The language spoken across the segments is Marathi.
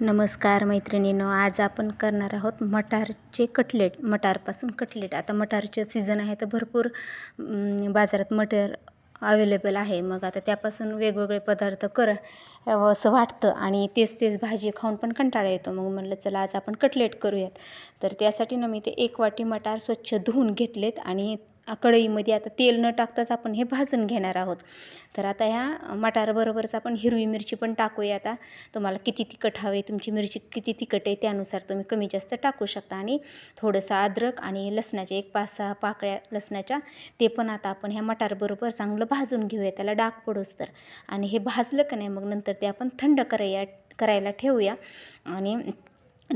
नमस्कार मैत्रिणीनो आज आपण करणार आहोत मटारचे कटलेट मटारपासून कटलेट. आता मटारचे सीझन आहे तर भरपूर बाजारात मटर अवेलेबल आहे. मग आता त्यापासून वेगवेगळे पदार्थ करा असं वाटतं. आणि तेच तेच भाजी खाऊन पण कंटाळा येतो. मग म्हणलं चला आज आपण कटलेट करूयात. तर त्यासाठी ना मी ते एक वाटी मटार स्वच्छ धुवून घेतलेत आणि कढईमध्ये आता तेल न टाकताच आपण हे भाजून घेणार आहोत. तर आता ह्या मटारबरोबरच आपण हिरवी मिरची पण टाकूया आता. तुम्हाला किती तिखट हवे तुमची मिरची किती तिखट आहे त्यानुसार तुम्ही कमी जास्त टाकू शकता. आणि थोडंसं अद्रक आणि लसणाचे एक पाच सहा पाकळ्या लसणाच्या ते पण आता आपण ह्या मटारबरोबर चांगलं भाजून घेऊया. त्याला डाग पडोस तर. आणि हे भाजलं का नाही मग नंतर ते आपण थंड कराया करायला ठेवूया. आणि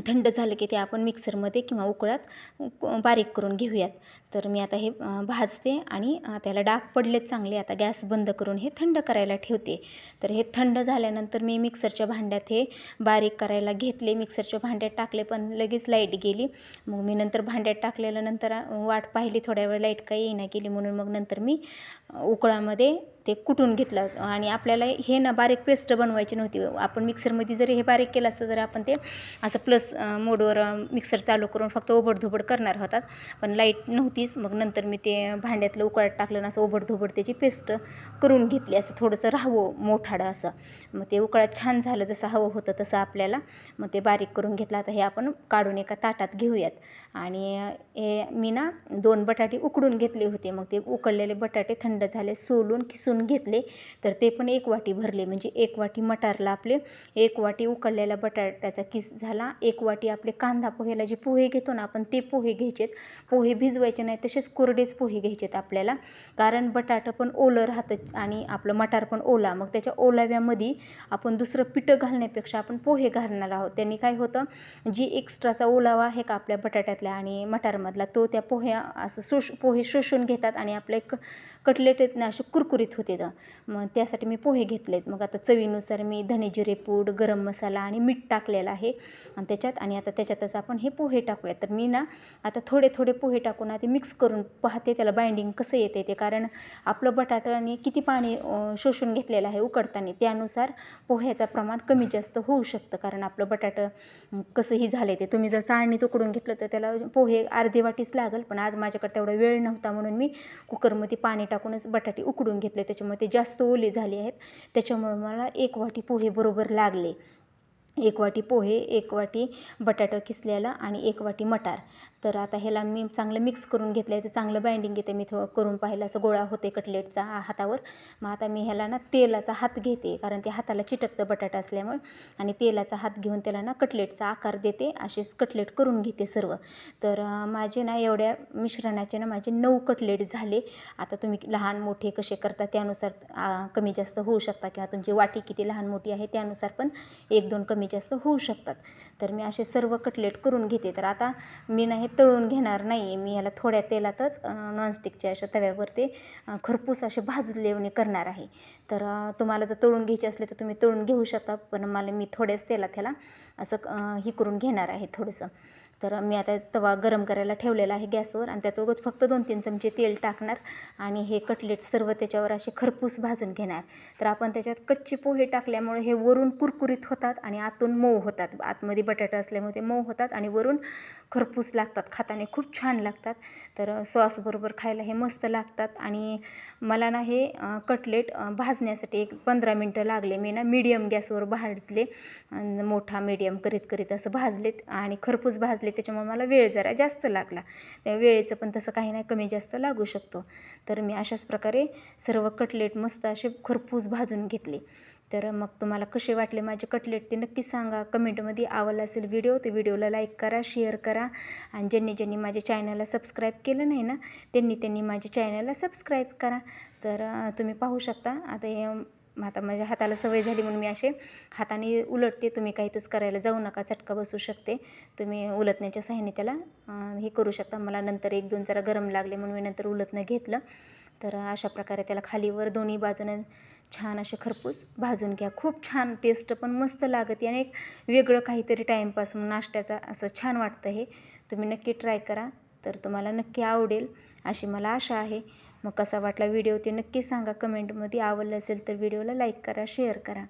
थंड झालं की ते आपण मिक्सरमध्ये किंवा उकळात बारीक करून घेऊयात. तर मी आता हे भाजते आणि त्याला डाग पडलेत चांगले आता गॅस बंद करून हे थंड करायला ठेवते. तर हे थंड झाल्यानंतर मी मिक्सरच्या भांड्यात हे बारीक करायला घेतले. मिक्सरच्या भांड्यात टाकले पण लगेच लाइट गेली. मग मी नंतर भांड्यात टाकलेलं नंतर वाट पाहिली थोड्या वेळ लाइट काही येईना गेली म्हणून मग नंतर मी उकळामध्ये ते कुटून घेतलं आणि आपल्याला हे ना बारीक पेस्ट बनवायची नव्हती. आपण मिक्सरमध्ये जरी हे बारीक केलं असतं जर आपण ते असं प्लस मोडवर मिक्सर चालू करून फक्त ओबडधोबड करणार होतात. पण लाइट नव्हतीच. मग नंतर मी ते भांड्यातलं उकळत टाकलं ना असं ओबडधोबड त्याची पेस्ट करून घेतली. असं थोडंसं राहावं मोठाडं असं. मग ते उकळत छान झालं. जसं हवं होतं तसं आपल्याला मग ते बारीक करून घेतलं. आता हे आपण काढून एका ताटात घेऊयात. आणि हे मी ना दोन बटाटे उकडून घेतले होते. मग ते उकडलेले बटाटे थंड झाले सोलून किसून घेतले तर ते पण एक वाटी भरले. म्हणजे एक वाटी मटारला आपले एक वाटी उकडलेला बटाट्याचा किस झाला. एक वाटी आपले कांदा पोह्याला जे पोहे घेतो ना आपण ते पोहे घ्यायचेत. पोहे भिजवायचे नाही तसेच कोरडेच पोहे घ्यायचेत आपल्याला. कारण बटाटं पण ओलं राहतं आणि आपलं मटार पण ओला. मग त्याच्या ओलाव्यामध्ये आपण दुसरं पिठं घालण्यापेक्षा आपण पोहे घालणार आहोत. त्यांनी काय होतं जी एक्स्ट्राचा ओलावा आहे का आपल्या बटाट्यातल्या आणि मटारमधला तो त्या पोह्या असं शोष पोहे शोषून घेतात आणि आपले क कटलेट आहेत ना असे कुरकुरीत होते मग त्यासाठी मी पोहे घेतलेत. मग आता चवीनुसार मी धने जिरे पूड गरम मसाला आणि मीठ टाकलेलं आहे. आणि त्याच्यात आणि आता त्याच्यातच आपण हे पोहे टाकूयात. तर मी ना आता थोडे थोडे पोहे टाकून ते मिक्स करून पाहते त्याला बाइंडिंग कसं येते ते. कारण आपलं बटाट्याने किती पाणी शोषून घेतलेलं आहे उकडताना त्यानुसार पोह्याचं प्रमाण कमी जास्त होऊ शकतं. कारण आपलं बटाटं कसंही झालं ते. तुम्ही जर चाळणीत उकडून घेतलं तर त्याला पोहे अर्धी वाटीच लागेल. पण आज माझ्याकडे तेवढा वेळ नव्हता म्हणून मी कुकरमध्ये पाणी टाकूनच बटाटे उकडून घेतले त्याच्यामुळे ते जास्त ओले झाले आहेत. त्याच्यामुळे मला एक वाटी पोहे बरोबर लागले. एक वाटी पोहे एक वाटी बटाटा किसलेला आणि एक वाटी मटार. तर आता ह्याला मी चांगलं मिक्स करून घेतलं आहे तर चांगलं बाइंडिंग घेते मी थोडं करून पाहिलं. असं गोळा होते कटलेटचा हातावर. मग आता मी ह्याला ना तेलाचा हात घेते. कारण ते हाताला चिटकतं बटाटा असल्यामुळे. आणि तेलाचा हात घेऊन त्याला ना कटलेटचा आकार देते. असेच कटलेट करून घेते सर्व. तर माझे ना एवढ्या मिश्रणाचे ना माझे नऊ कटलेट झाले. आता तुम्ही लहान मोठे कसे करता त्यानुसार कमी जास्त होऊ शकता. किंवा तुमची वाटी किती लहान मोठी आहे त्यानुसार पण एक दोन कमी कमी जास्त होऊ शकतात. तर मी असे सर्व कटलेट करून घेते. तर आता मी ना हे तळून घेणार नाही आहे मी ह्याला थोड्या तेलातच नॉनस्टिकच्या अशा तव्यावरती खरपूस असे भाजलेवणी करणार आहे. तर तुम्हाला जर तळून घ्यायचे असले तर तुम्ही तळून घेऊ शकता. पण मला मी थोड्याच तेलात ह्याला असं हे करून घेणार आहे थोडंसं. तर मी आता तवा गरम करायला ठेवलेला आहे गॅसवर आणि त्यात उगत फक्त दोन तीन चमचे तेल टाकणार आणि हे कटलेट सर्व त्याच्यावर असे खरपूस भाजून घेणार. तर आपण त्याच्यात कच्चे पोहे टाकल्यामुळे हे वरून कुरकुरीत होतात आणि आतून मऊ होतात. आतमध्ये बटाटा असल्यामुळे ते मऊ होतात आणि वरून खरपूस लागतात. खाताने खूप छान लागतात. तर सॉसबरोबर खायला हे मस्त लागतात. आणि मला ना हे कटलेट भाजण्यासाठी एक पंधरा मिनटं लागले. मी ना मीडियम गॅसवर भाजले. मोठा मीडियम करीत करीत असं भाजलेत आणि खरपूस भाजले त्याच्यामुळे मला वेळ जरा जास्त लागला. त्या वेळेचं पण तसं काही नाही कमी जास्त लागू शकतो. तर मी अशाच प्रकारे सर्व कटलेट मस्त असे खरपूस भाजून घेतले. तर मग तुम्हाला कसे वाटले माझे कटलेट ते नक्की सांगा. कमेंटमध्ये आवडला असेल व्हिडिओ ते व्हिडिओला लाईक करा शेअर करा. आणि ज्यांनी ज्यांनी माझ्या चॅनलला सबस्क्राईब केलं नाही ना त्यांनी त्यांनी माझ्या चॅनलला सबस्क्राईब करा. तर तुम्ही पाहू शकता. आता हे आता माझ्या हाताला सवय झाली म्हणून मी असे हाताने उलटते. तुम्ही काहीतच करायला जाऊ नका चटका बसू शकते. तुम्ही उलटण्याच्या सहाय्याने त्याला हे करू शकता. मला नंतर एक दोन जरा गरम लागले म्हणून मी नंतर उलटणं घेतलं. तर अशा प्रकारे त्याला खालीवर दोन्ही बाजूनं छान असे खरपूस भाजून घ्या. खूप छान टेस्ट पण मस्त लागते आणि एक वेगळं काहीतरी टाईमपास नाश्त्याचा असं छान वाटतं हे. तुम्ही नक्की ट्राय करा. तर तुम्हाला नक्की आवडेल. अशी मला आशा आहे. मग कसा वाटला व्हिडिओ ते नक्की सांगा. कमेंटमध्ये आवडलं असेल तर व्हिडिओला लाईक करा शेअर करा.